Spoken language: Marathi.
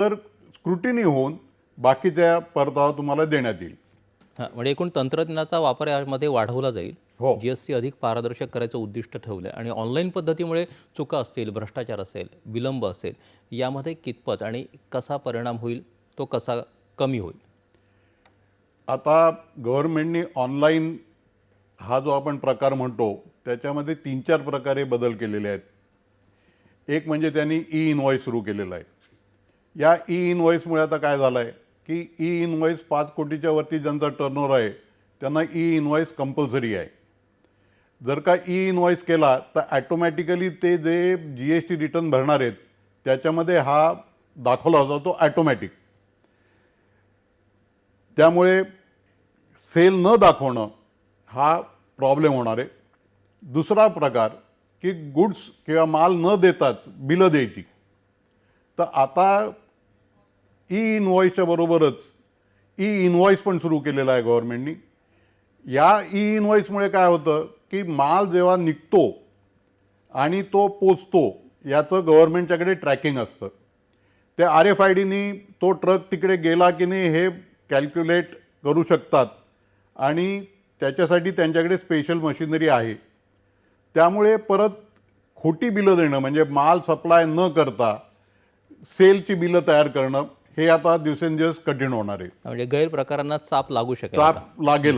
तर स्क्रुटिनी होऊन बाकीच्या परतावा तुम्हाला देण्यात येईल. हां म्हणजे एकूण तंत्रज्ञानाचा वापर यामध्ये वाढवला जाईल. हो. जीएसटी अधिक पारदर्शक करायचं उद्दिष्ट ठेवलं आहे आणि ऑनलाईन पद्धतीमुळे चुका असतील भ्रष्टाचार असेल विलंब असेल यामध्ये कितपत आणि कसा परिणाम होईल तो कसा कमी होईल? आता गव्हर्नमेंटनी ऑनलाईन हा जो आपण प्रकार म्हणतो त्याच्यामध्ये तीन चार प्रकारे बदल केलेले आहेत. एक म्हणजे त्यांनी ई इनवॉईस सुरू केलेला आहे. या ई इनवॉईसमुळे आता काय झालं आहे की ई इनवॉईस पाच कोटीच्या वरती ज्यांचा टर्नओव्हर आहे त्यांना ई इनवॉईस कंपल्सरी आहे. जर का ई इनवॉईस केला तर ॲटोमॅटिकली ते जे जी एस टी रिटर्न भरणार आहेत त्याच्यामध्ये हा दाखवला जातो ॲटोमॅटिक त्यामुळे सेल न दाखवणं हा प्रॉब्लेम होणार आहे. दुसरा प्रकार की गुड्स किंवा माल न देताच बिलं द्यायची. तर आता ई इनवॉईसच्या बरोबरच ई इनवॉईस पण सुरू केलेला आहे गव्हर्नमेंटनी या ई इनवॉईसमुळे काय होतं की माल जेव्हा निघतो आणि तो पोचतो याचं गव्हर्नमेंटच्याकडे ट्रॅकिंग असतं. ते आर एफ आय डीनी तो ट्रक तिकडे गेला की नाही हे कॅल्क्युलेट करू शकतात आणि त्याच्यासाठी त्यांच्याकडे स्पेशल मशिनरी आहे. त्यामुळे परत खोटी बिलं देणं म्हणजे माल सप्लाय न करता सेलची बिलं तयार करणं हे आता दिवसेंदिवस कठीण होणार आहे म्हणजे गैरप्रकारांना चाप लागू शकेल आता. चाप लागेल